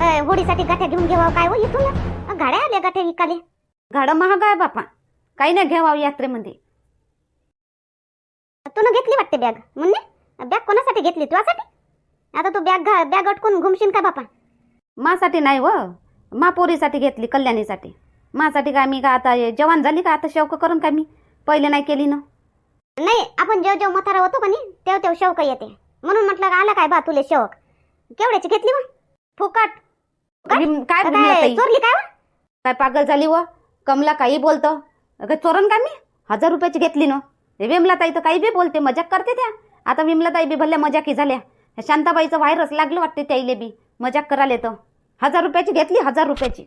होडीसाठी गाठ्या घेऊन घेवा काय हो इथून? गाड्या आल्या गाठ्या विकाले गाडं महाग आहे बापा. काही नाही घ्यावा यात्रेमध्ये. तू घेतली वाटते बॅग? म्हणणे बॅग कोणासाठी घेतली? तुझ्यासाठी? आता तू बॅग बॅग अटकून घुमशील का बापा? मासाठी नाही व. मा पोरीसाठी घेतली कल्याणीसाठी. मासाठी काय मी का आता जवान झाली का आता शौक करून का मी? पहिले नाही केली ना. नाही आपण जेव्हा जेव्हा म्हातारा होतो का नाही तेव्हा तेव्हा शौक येते. म्हणून म्हटलं का आला काय बा तुले शौक केवढ्याची घेतली मग? फुकट. काय काय? चोरली काय? काय पागल झाली व? कमला काही बोलतं? अगं चोरण का मी? हजार रुपयाची घेतली ना. हे विमलाताई तर काही बी बोलते मजाक करते त्या. आता विमलाताई बी भल्या मजाकी झाल्या. शांताबाईचं व्हायरस लागलं वाटते त्याईले बी. मजाक करायला तर. हजार रुपयाची घेतली हजार रुपयाची.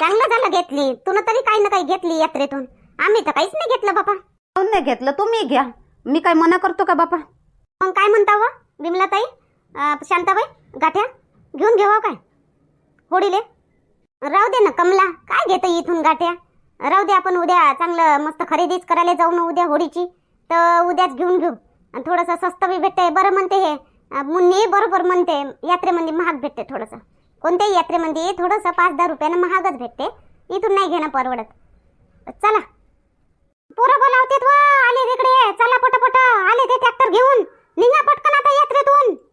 चांगलं झालं घेतली. तुला तरी काही ना काही घेतली यात्रेतून. आम्ही तर काहीच नाही घेतलं बापा. कोण नाही घेतलं? तुम्ही घ्या. मी काय मना करतो का बापा? मग काय म्हणता व विमलाताई? अं, शांताबाई गाठ्या? घेऊन घेवा काय? होडीले? राहू दे ना कमला. काय घेतं इथून गाठ्या? राहू दे आपण उद्या चांगलं मस्त खरेदीच करायला जाऊ ना उद्या होडीची. तर उद्याच घेऊन घेऊ. आणि थोडंसं स्वस्त बी भेटते बरं म्हणते हे. मुन्नी बरोबर म्हणते. यात्रेमध्ये महाग भेटते थोडंसं. कोणत्याही यात्रेमध्ये थोडंसं पाच दहा रुपयानं महागच भेटते इथून नाही घेणं परवडत. चला. पोरं बोलावतेत व. आले तिकडे. चला पटपट. आले ते ट्रॅक्टर घेऊन. निघा पटकन आता यात्रेतून.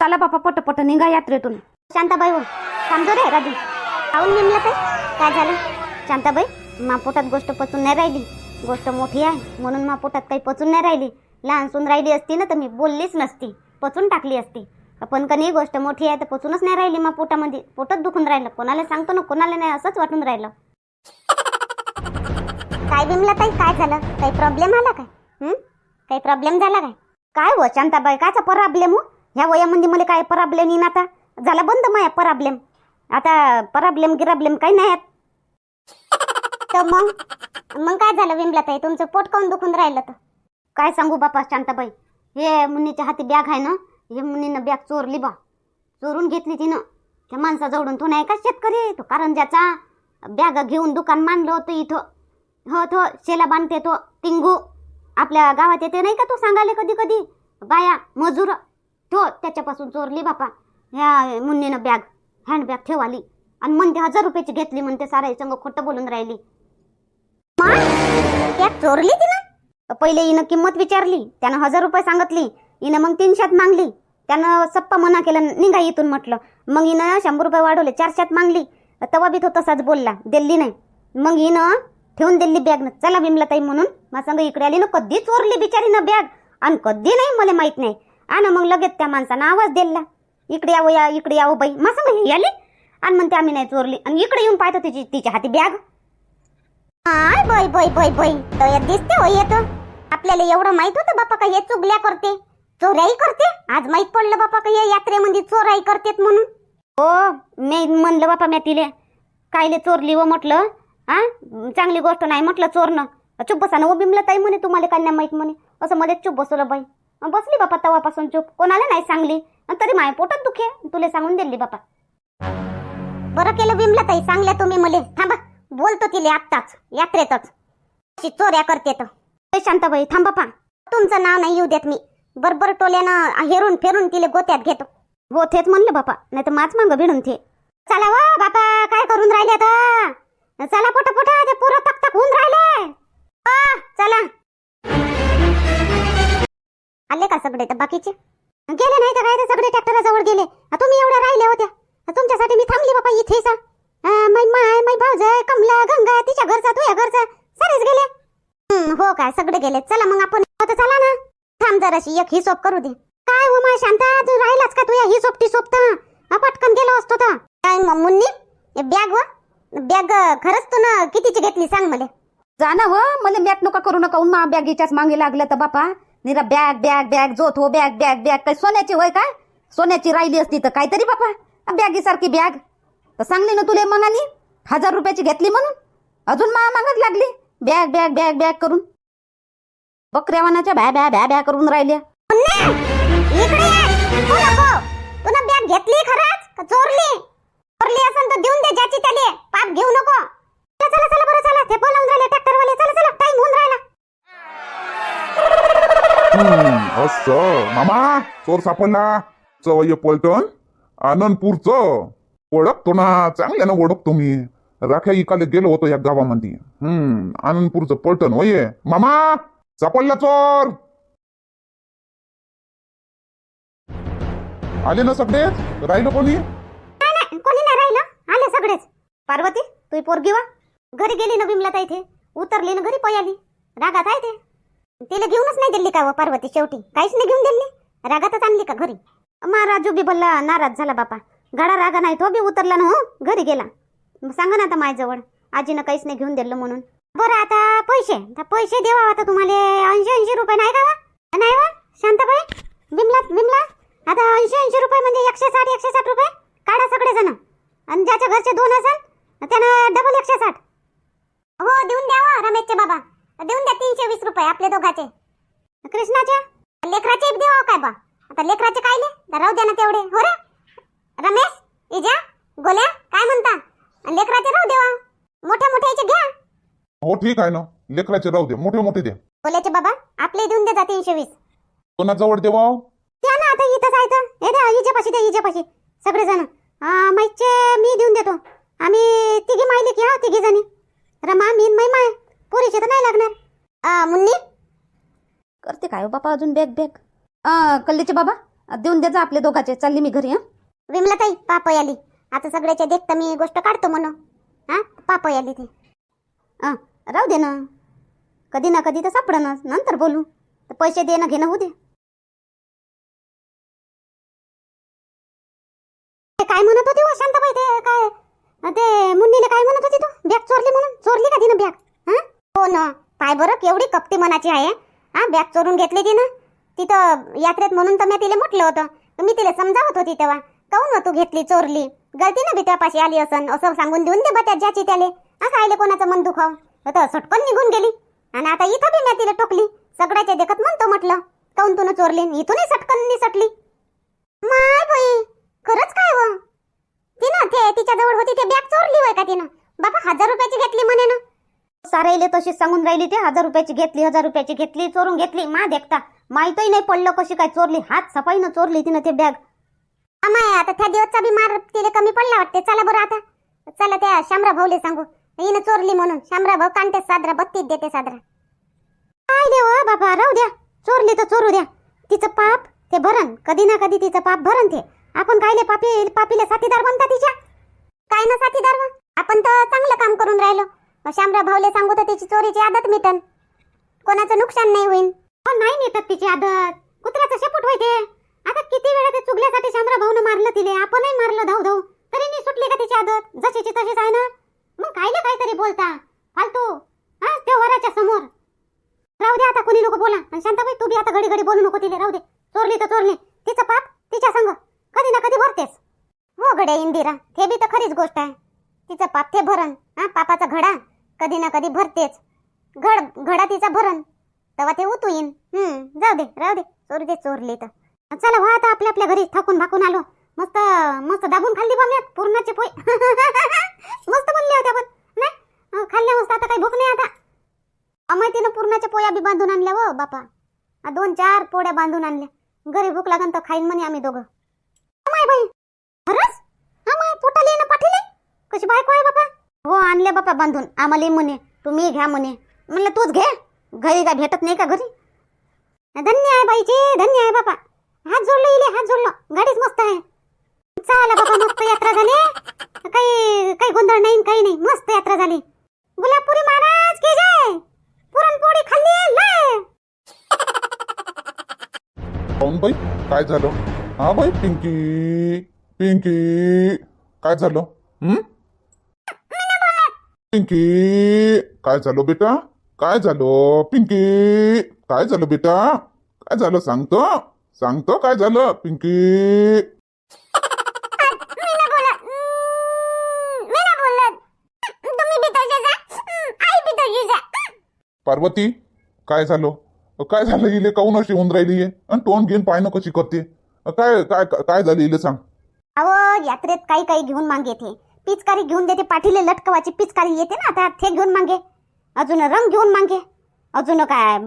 चला बापा पट पट निघा यात्रेतून. शांताबाई हो थांबतो रे राजू. खाऊन निमलं ते काय झालं? शांताबाई मा पोटात गोष्ट पचून नाही राहिली. गोष्ट मोठी आहे. म्हणून मा पोटात काही पचून नाही राहिली. लहान सून राहिली असती ना तर मी बोललीच नसती. पचून टाकली असती. पण कधी गोष्ट मोठी आहे तर पचूनच नाही राहिली मग पोटामध्ये. पोटच दुखून राहिलं. कोणाला सांगतो ना कोणाला नाही असंच वाटून राहिलं. काय बिमला ताई? काय झालं? काही प्रॉब्लेम आला काय? काही प्रॉब्लेम झाला काय? काय हो शांताबाई? कायचा प्रॉब्लेम हो? ह्या वयामध्ये मला काय प्रॉब्लेम येईन आता? झाला बंद माया प्रॉब्लेम आता प्रॉब्लेम गिराब्लेम काही नाही आहेत. तर मग? मग काय झालं विमला ताई तुमचं पोट काऊन दुखून राहिलं तर? काय सांगू बापा शांताबाई? हे मुन्नीच्या हाती बॅग आहे ना? हे मुन्नीनं बॅग चोरली बा. चोरून घेतली तिनं. त्या माणसाजवळून. तो नाही का शेतकरी? तो कारंजाचा बॅग घेऊन दुकान मांडलं होतं इथं. हो तो शेला बांधते तो. टिंगू आपल्या गावात येते नाही का तो सांगाले कधी कधी बाया मजूर. तो त्याच्यापासून चोरली बापा. ह्या मुन्नीनं बॅग हँडबॅग ठेवाली आणि म्हणते हजार रुपयाची घेतली म्हणते सारा संग खोटं बोलून राहिली. बॅग चोरली तिनं? पहिले हिनं किंमत विचारली त्यानं हजार रुपये सांगितली हिनं मग तीनशात मागली त्यानं सप्पा मना केलं निघा इथून म्हटलं. मग हिनं शंभर रुपये वाढवले चारशेत मागली. तवा बी तो तसाच बोलला दिल्ली नाही. मग हिनं ठेवून दिली बॅग चला विमला ताई म्हणून मग संग इकडे आली ना कधी चोरली बिचारीनं बॅग आणि कधी नाही मला माहीत नाही. आणि मग लगेच त्या माणसानं आवाज दिला. इकडे यावं या इकडे यावं बाई. मग संग आली. आणि म्हणते आम्ही नाही चोरली. आणि इकडे येऊन पाहतो तिची तिच्या हाती बॅग आय बाई बाई बाई बाई. हो तर दिसते हो येत आपल्याला एवढं माहीत होतं बापा का हे चुगल्या करते. चोऱ्याही करते. आज माहीत पडलं बापा का या यात्रेमध्ये चोराई करतेत म्हणून. हो मी म्हणलं बापा मी तिले कायले चोरली व म्हटलं. हा चांगली गोष्ट नाही म्हटलं चोरणं. चुप बसानं ओ बिमलं ताई म्हणे तुम्हाला काय नाही माहीत म्हणे. असं मध्येच चुप बसवलं बाई. बसली बापा तवापासून चूप. कोणाला नाही सांगली. तरी माय पोटात दुखे. तुले सांगून दिली बापा. बरं केलं विमला ताई सांगल्या तुम्ही मुले. थांबा. बोलतो तिले आत्ताच यात्रेतच. अशी चोऱ्या करते तर. ए, शांताबाई थांबा पा तुमचं नाव नाही येऊ देत मी. बरोबर टोल्यानं हेरून फेरून तिले गोत्यात घेतो. हो तेच म्हणलं बापा. नाही तर माच मांग भिडून थे चला वा बापा काय करून राहिले आता? चला पोटा पोटा ते पोरं तक तक होऊन राहिले. चला. आले का सगळे? तर बाकीचे? गेले नाही तर काय ते सगळे ट्रॅक्टरजवळ गेले. तुम्ही एवढ्या राहिल्या होत्या. तुमच्यासाठी मी थांबली बापा इथेच मै माय मै कमला गंगा तिच्या घरचा तुझ्या घरचा. सरेच गेले. हो काय सगळे गेले. चला मग आपण हो चला ना. थांब जराशी एक हिशोब करू दे. काय हो माय शांता? तू राहिलाच का तुझ्या हिशोब टिशोब तर? पटकन गेलो असतो तर. काय मग मुन्नी? बॅग व? बॅग खरंच तू ना कितीची घेतली सांग मला. जा ना हो मला मॅट नका करू नका. उन्हा बॅगीच्याच मागे लागलं तर बापा. निरा बॅग बॅग बॅग जोत हो बॅग बॅग बॅग काय सोन्याची होय काय सोन्याची राहिली असती तर काहीतरी बापा. बॅगीसारखी बॅग तर सांगली ना तुले मनानी? हजार रुपयाची घेतली म्हणून? अजून मामागच लागली? बॅग बॅग बॅग बॅग करून. बकऱ्या वानाच्या भ्या भ्या भ्या भ्या करून राहिल्या. मुन्ने बॅग हो घेतली खरंच? का चोरली? चोरली असेल तर देऊन दे ज्याची त्याले. पाप घेऊ नको. चला चला चला बरं चला. ते बोलावून राहिले ट्रॅक्टर वाले. चला चला टाइम होऊन राहिला. हम्म, असं. मामा चोर सापडला. चवय पलटण आनंदपूरचं ओळखतो ना चांगल्यानं ओळखतो मी. राख्या इकाले गेलो होतो या गावामध्ये. हम्म आनंदपूरचं पलटण होय? मामा सापडला चोर. आले ना सगळे? राहिलं कोणी? नाही नाही कोणी नाही राहिलं. आले सगळेच. पार्वती तू पोरगी वा? घरी गेली ना बिमला इथे? उतरली ना घरी पयाली? रागात आहे ते? तिला घेऊनच नाही दिली का व पार्वती शेवटी? काहीच नाही घेऊन दिली? रागातच आणली का घरी? मा राजू बी बोलला नाराज झाला बापा. गाडा रागा नाही तो बी उतरला ना हो? घरी गेला. सांगा ना आता माझ्याजवळ. आजीनं काहीच नाही घेऊन दिलं म्हणून. बरं आता पैसे. आता पैसे देवा आता तुम्हाला. ऐंशी ऐंशी रुपये नाही का वा? नाही वा? शांताबाई? विमला विमला आता ऐंशी ऐंशी रुपये म्हणजे एकशे साठ एकशे साठ रुपये? काढा सगळे जण आणि ज्याच्या घरचे दोन असेल त्यानं डबल एकशे साठ. हो देऊन द्या हो, रमेशचे बाबा. देऊन द्या तीनशे वीस रुपये आपले दोघाचे. कृष्णाचे? लेकराचे देवा हो काय बा? आता लेकराचे काय ले राहू द्या ना तेवढे. हो रे? रमेश इजा गोल्या काय म्हणता? आणि लेकराचे राहू देवा. मोठ्या मोठ्याचे घ्या. हो ठीक आहे ना. लेकराचे राहू दे. मोठे मोठे दे. गोल्याचे बाबा आपले देऊन दे जा तीनशे वीस. कोणाजवळ देवा द्या ना आता इथंच आहे तर. हे द्या हिच्यापाशी द्या हिच्यापाशी सगळे जण माईचे मी देऊन देतो. आम्ही तिघी मायले की हा तिघी जणी रमा मीन मै माय पोरीचे तर नाही लागणार. आ, मुन्नी? करते काय हो बापा अजून बॅग बॅग. अं, कल्लीचे बाबा देऊन द्यायचा आपले दोघाचे. चालली मी घरी हं. विमलाताई पाप आली आता सगळ्याच्या देखता मी गोष्ट काढतो म्हणून. हा पाप आली ती. अं, राहू दे ना. कधी ना कधी तर सापडणं नंतर बोलू. तर पैसे देणं घेणं होऊ दे. ते काय म्हणत होती हो शांताबाई? ते काय ते मुन्नीला काय म्हणत होती तू? बॅग चोरली म्हणून? चोरली का तिनं बॅग? हो ना. पाय बरं केवढी कपटी मनाची आहे. हा बॅग चोरून घेतली तिनं. तिथं यात्रेत म्हणून तर मी तिला म्हटलं होतं. तर मी तिला समजावत होती तेव्हा. काऊन तू घेतली चोरली? गलती ना बित्यापाशी आली असन. असं सांगून देऊन दे बा ज्याची त्याले. हा आले कोणाचं मन दुखाव तर सटकन निघून गेली. आणि आता इथं बी मी तिला टोकली. सगळ्याच्या देखत म्हणतो म्हटलं काऊन तू चोरली? इथूनही सटकन निसटली. माय बाई खरंच काय व? तिनं ते तिच्याजवळ होती ते बॅग चोरली होय का तिनं? बाबा हजार रुपयाची घेतली म्हणे ना. साराईले तशीच सांगून राहिली ते हजार रुपयाची घेतली हजार रुपयाची घेतली चोरून घेतली मा देखता. माहितही नाही पडलं कशी काय चोरली हात सफाईनं चोरली तिनं ते बॅग अमाय आता त्या दिवसचा बी मार तिला कमी पडला वाटते. चला बरं आता. चला त्या शामरा भाऊले सांगू. हिनं चोरली म्हणून. शामरा भाऊ कांटे सादरा बत्तीस देते सादरा. काय देव बाबा राहू द्या. चोरली तर चोरू द्या. तिचं पाप ते भरण. कधी ना कधी तिचं पाप भरण ते. आपण कायले पापी पापीले साथीदार बनता तिच्या? काय ना साथीदार आपण तर चांगलं काम करून राहिलो. शामरा भाऊले सांगू तर तिची चोरीची आदत मिटन. कोणाचं नुकसान नाही होईल नाही मिटत तिची आदत. कुत्र्याचं शेपूट होय ते. आता किती वेळा ते चुगल्यासाठी शामरा भाऊन मारलं तिले. आपणही मारलं धाव धाव तरी नाही सुटली का तिची आदत? जशीची तशीच आहे ना? मग कायले काहीतरी बोलता? फालतू. हा तेव्हाराच्या समोर. राहू दे आता कोणी नको बोला. आणि शांताबाई तू बी आता घडी घडी बोलू नको तिले. राहू दे. चोरली तर चोरली. तिचं पाप तिच्या संग. कधी ना कधी भरतेस हो गड्या इंदिरा. ते बी तर खरीच गोष्ट आहे. तिचं पाप ते भरण. हा पापाचा घडा. कधी ना कधी भरतेच. घड घडा तिचा भरण. तेव्हा ते उतू येईन. हम्म जाऊ दे राहू दे. चोरू दे चोरले तर चला व्हा आता आपल्या आपल्या घरी थकून भाकून आलो. मस्त मस्त दाबून खाल्ली बा मी पोय मस्त बनले होते आपण नाही? खाल्ल्या मस्त आता काही भूक नाही आता. अमायतीनं पूर्णाच्या पोया बी बांधून आणल्या व बापा. दोन चार पोळ्या बांधून आणल्या. घरी भूक लागन तर खाईन म्हणे आम्ही दोघं अमाय बाई खरंच अमाय पोटाली ना पाठीले कशी बायको आहे बापा हो बापा बांधून. आम्हाला म्हणे तुम्ही घ्या म्हणे. म्हणलं तूच घे. घरी का भेटत नाही का घरी? धन्य आहे बाईची धन्य आहे बापा. हात जोडलो इले हात जोडलो. गाडीच मस्त आहे. चाल बापा मस्त यात्रा झाली. काही काही गोंधळ नाही काही नाही. मस्त यात्रा झाली. गुलाबपुरी महाराज की जय? पुरणपोळी खाल्ली लय! बाई काय झालं? हा बाई पिंकी पिंकी काय झालं? हम्म पिंकी काय झालं बेटा? काय झालं? पिंकी काय झालं बेटा? काय झालं? सांगतो. सांगतो काय झालं पिंकी? पार्वती काय झालं? काय झालं? इले काऊन अशी होऊन राहिली आणि तोंड घेऊन पायनं कशी करते? काय काय काय झालं? इले सांग. अहो यात्रेत काही काही घेऊन मागे येते. पिचकारी घेऊन देते पाठीले लटकवाची पिचकारी येते ना आता ते घेऊन मागे. अजून रंग घेऊन मागे. अजून काय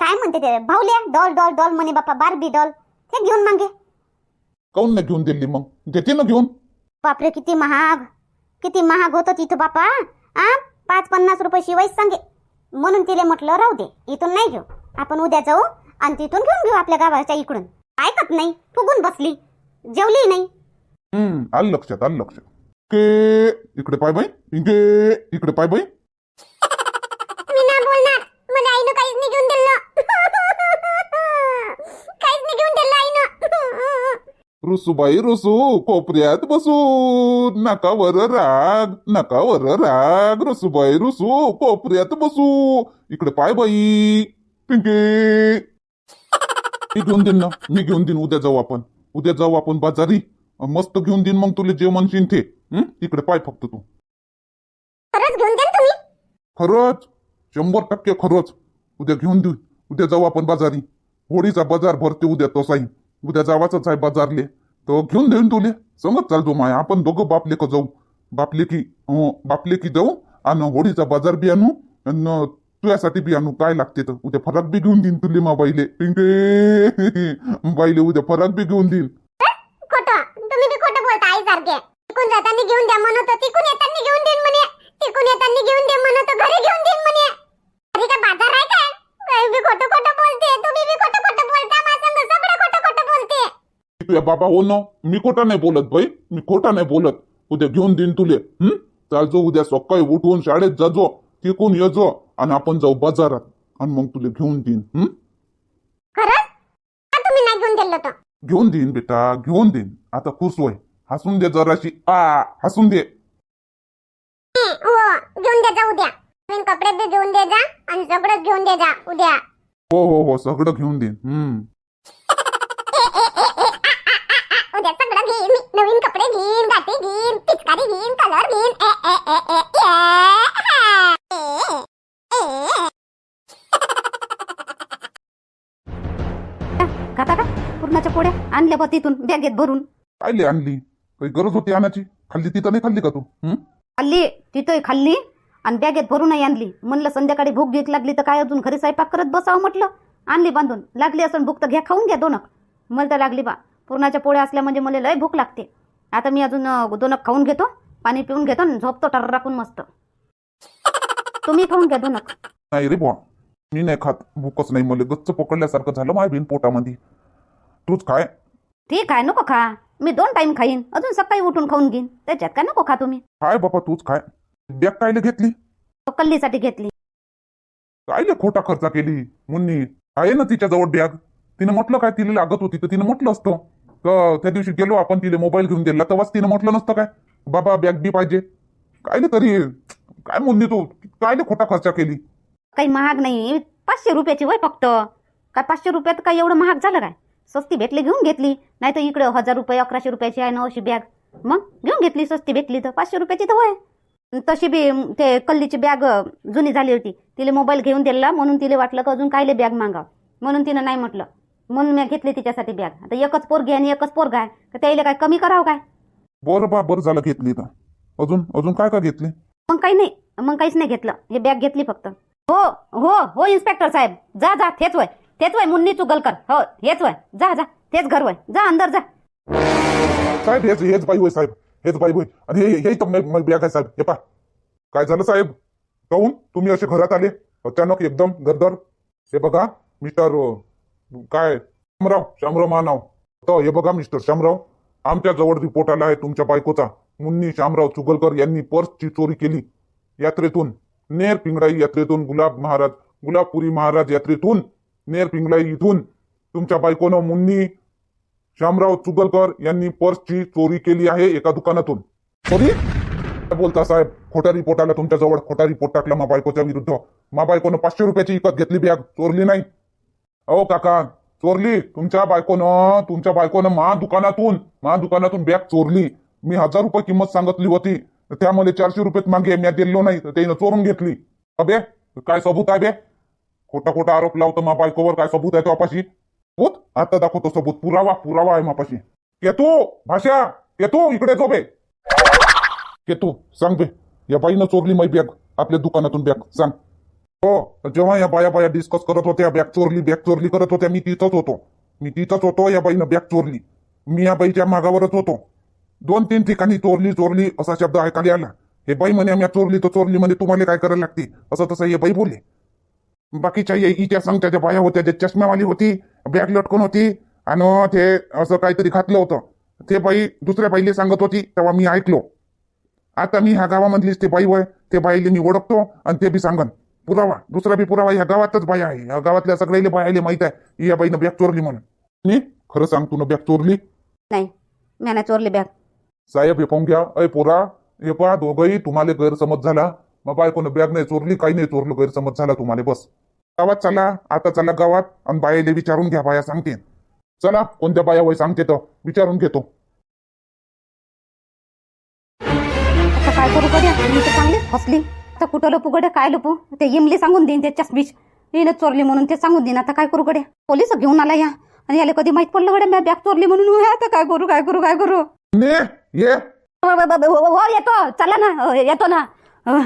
काय म्हणते ते भावल्या डॉल डॉल डॉल म्हणे बापा बारबी डॉल. ते घेऊन मागे. काऊन नाही घेऊन दिली मग? देते ना घेऊन. बापरे किती महाग. किती महाग होतं तिथं बापा. आ पाच पन्नास रुपये शिवायच सांगे. म्हणून तिले म्हटलं राहू दे इथून नाही घेऊ. आपण उद्या जाऊ आणि तिथून घेऊन घेऊ आपल्या गावाच्या इकडून. ऐकत नाही फुगून बसली. जेवली नाही. हम्म आलं लक्षात आलं लक्षात. के इकडे पाय बाई इकडे इकडे पाय बाई मी नाही बोलणार मला आईनं काहीच नाही घेऊन दिलं काहीच नाही घेऊन दिलं आईनं रुसूबाई रुसू कोपऱ्यात बसू नकावर राग नकावर राग रुसूबाई रुसू कोपऱ्यात बसू इकडे पाय बाई पिंके घेऊन देईन ना मी घेऊन देईन उद्या जाऊ आपण उद्या जाऊ आपण बाजारी मस्त घेऊन देईन मग तुला जे म्हणशील ते हं? इकडे पाय फक्त तू. खरंच घेऊन द्या तुम्ही. खरंच? शंभर टक्के खरंच. उद्या घेऊन देऊ. उद्या जाऊ आपण बाजारी. होळीचा बाजार भरते उद्या तसाही उद्या जावाच आहे बाजारले. तर घेऊन देऊन तुले. समज चालतो माया. आपण दोघं बापले का जाऊ. बापले की अं, बापले की जाऊ आणि होळीचा बाजार बी आणू आणि तुझ्यासाठी बी आणू. काय लागते तर? उद्या फरक बी घेऊन देईन तुले मा बाईले. पिंके! बाईले उद्या फरक बी घेऊन देईन खोटं. तुम्ही बी खोटं बोलता आई सारखे तिकून जाताना घेऊन द्या म्हणत तिकून येताना घेऊन देईन म्हणे. तिकून येताना घेऊन दे म्हणत घरी घेऊन देईन म्हणे. घरी का बाजार आहे काय? काही बी खोटं खोटं बोलते. तुम्ही बी खोटं खोटं बोलता. संग सगळं खोटं खोटं बोलते. बाबा हो ना. मी खोटा नाही बोलत बाई. मी खोटा नाही बोलत. उद्या घेऊन देईन तुले. हं? चालजो उद्या सकाळी उठवून शाळेत जाजो तिकून येजो आणि आपण जाऊ बाजारात. आणि मग तुले घेऊन देईन. हं? खरंच? तुम्ही नाही घेऊन दिलं घेऊन देईन बेटा. घेऊन देईन. आता खुश होय. हसून दे जराशी आ हसून दे. हो घेऊन दे जा उद्या. नवीन कपडे बी घेऊन दे जा आणि सगळं घेऊन दे जा उद्या. हो हो हो सगळं घेऊन देईन हम्म. उद्या सगळं घेईन मी. नवीन कपडे घेईन गाठी घेईन पिचकारी घेईन कलर घेईन. ए, ए, ए, ए, ए. ए, ए. खाता का? पूर्णाच्या पोळ्या आणल्या बा तिथून बॅगेत भरून. कायले आणली? काही गरज होती आणायची. खाल्ली तिथं नाही खाल्ली का तू? हं? खाल्ली? तिथं खाल्ली? आणि बॅगेत भरूनही आणली. म्हणलं संध्याकाळी भूक भीक लागली तर काय अजून घरी स्वयंपाक करत बसावं म्हटलं. आणली बांधून. लागली असं भूक तर घ्या खाऊन घ्या दोनक. मला तर लागली बा. पुरणाच्या पोळ्या असल्या म्हणजे मला लय भूक लागते. आता मी अजून अं, दोनक खाऊन घेतो पाणी पिऊन घेतो आणि झोपतो टर राखून मस्त. तुम्ही खाऊन घ्या दोनक. नाही रे बुवा. मी नाही खात. भूकच नाही. मला गच्च पकडल्यासारखं झालं माय बिन पोटामध्ये तूच खाय. ठीक आहे नको खा. मी दोन टाइम खाईन अजून सकाळी उठून खाऊन घेईन. त्याच्यात काय नको खा तुम्ही. काय बाबा तूच खाय. बॅग कायले घेतली? कल्लीसाठी घेतली. कायले खोटा खर्च केली? मुन्नी आहे ना तिच्याजवळ बॅग? तिने म्हटलं काय तिला लागत होती तर तिने म्हटलं असतं. का त्या दिवशी गेलो आपण तिला मोबाईल घेऊन दिला. तेव्हाच तिने म्हटलं नसतं काय? बाबा बॅग बी पाहिजे. कायले तरी काय मुन्नी तू? कायले खोटा खर्च केली? काही महाग नाही. पाचशे रुपयाची वय फक्त. काय पाचशे रुपयात काय एवढं महाग झालं काय? सस्ती भेटली घेऊन घेतली. नाही तर इकडे हजार रुपये अकराशे रुपयाची आहे ना अशी बॅग मग घेऊन घेतली सस्ती भेटली तर पाचशे रुपयाची तर वय तशी बी ते कल्लीची बॅग जुनी झाली होती. तिला मोबाईल घेऊन दिला म्हणून तिला वाटलं का अजून कायले बॅग मागाव. म्हणून तिनं नाही म्हटलं. म्हणून मी घेतली तिच्यासाठी बॅग आता एकच पोरगी आणि एकच पोरगा आहे. तर त्याला काय कमी करावं काय? बरं बा बरं झालं घेतली तर. अजून अजून काय काय घेतली? मग काही नाही. मग काहीच नाही घेतलं. हे बॅग घेतली फक्त. हो हो हो इन्स्पेक्टर साहेब. जा जा तेच वय तेच वय मुन्नी चुगलकर हो हेच वय. जा जा. तेच घर वय. जा अंदर जा. साहेब हेच हेच बाई होय साहेब. हेच बाई होय. आणि हे हे बॅग आहे साहेब. हे पा काय झालं साहेब? काहून? तुम्ही असे घरात आले? अचानक एकदम गदर हे बघा मिस्टर अं, काय? शामराव शामराव मानाव. तर हे बघा मिस्टर शामराव आमच्या जवळ रिपोर्ट आला आहे तुमच्या बायकोचा. मुन्नी शामराव चुगलकर यांनी पर्सची चोरी केली. यात्रेतून नेर पिंगळाई यात्रेतून गुलाब महाराज गुलाबपुरी महाराज यात्रेतून नेर पिंगळाई इथून तुमच्या बायकोनं मुन्नी श्यामराव चुगलकर यांनी पर्सची चोरी केली आहे एका दुकानातून. चोरी बोलता साहेब? खोटा रिपोर्ट आला तुमच्या जवळ खोटा रिपोर्ट टाकला मा बायकोच्या विरुद्ध. मा बायकोनं पाचशे रुपयाची विकत घेतली बॅग चोरली नाही. अहो काका चोरली. तुमच्या बायकोनं तुमच्या बायकोनं मा दुकानातून मा दुकानातून बॅग चोरली. मी हजार रुपये किंमत सांगितली होती. तर त्यामध्ये चारशे रुपये मागे मी दिलो नाही. तर त्यानं चोरून घेतली. अबे काय सबूत आहे बे? खोटा खोटा आरोप लावतो मा बायकोवर काय सबूत आहे तो आपाशी? सबूत? आता दाखवतो सबूत. पुरावा पुरावा आहे मापाशी. केतू भाषा केतू इकडे झोपे केतू सांग बे. या बाईनं चोरली माई बॅग आपल्या दुकानातून बॅग सांग. हो जेव्हा या बाया बाया डिस्कस करत होत्या बॅग चोरली बॅग चोरली करत होत्या मी तिथंच होतो. मी तिथंच होतो या बाईनं बॅग चोरली. मी या बाईच्या मागावरच होतो. दोन तीन ठिकाणी चोरली चोरली असा शब्द ऐकायला आला. हे बाई म्हणे आम्ही चोरली तर चोरली म्हणजे तुम्हाला काय करायला लागते? असं तसं हे बाई बोलले. बाकीच्या या हिच्या संगत्याच्या बाया होत्या जे चष्म्यावाली होती बॅग लटकून होती आणि ते असं काहीतरी घातलं होतं. ते बाई दुसऱ्या बाईले सांगत होती तेव्हा मी ऐकलो. आता मी ह्या गावामधलीच ते बाई वय ते बाईले मी ओळखतो आणि ते बी सांगन. पुरावा दुसरा बी पुरावा ह्या गावातच बाया आहे. ह्या गावातल्या सगळ्याले बायाले माहीत आहे या बाईनं बॅग चोरली म्हणून. नी खरं सांग तू बॅग चोरली? नाही मी नाही चोरली बॅग. साहेब हे पाहून घ्या. अय पोरा हे पहा दोघंही तुम्हाला गैरसमज झाला. मग बायकोनं बॅग नाही चोरली काही नाही चोरलं गैरसमज झाला तुम्हाला बस. गावात चला आता चला गावात आणि बायाले विचारून घ्या बाया सांगते. चला कोणत्या बाया वय सांगते तर विचारून घेतो. आता काय करू गड्या? मी तर फसली. आता कुठं लपू गड्या? काय लपू? ते इमली सांगून देईन त्याच्याच बीच. हिनं चोरली म्हणून ते सांगून देईन. आता काय करू गड्या? पोलीस घेऊन आला या. आणि याला कधी माहीत पडलं गड्या? मी बॅग चोरली म्हणून. होय, आता काय करू काय करू काय करू? ने ये. हो, हो, हो, हो, हो, येतो. चला ना. हो, येतो ना. हो,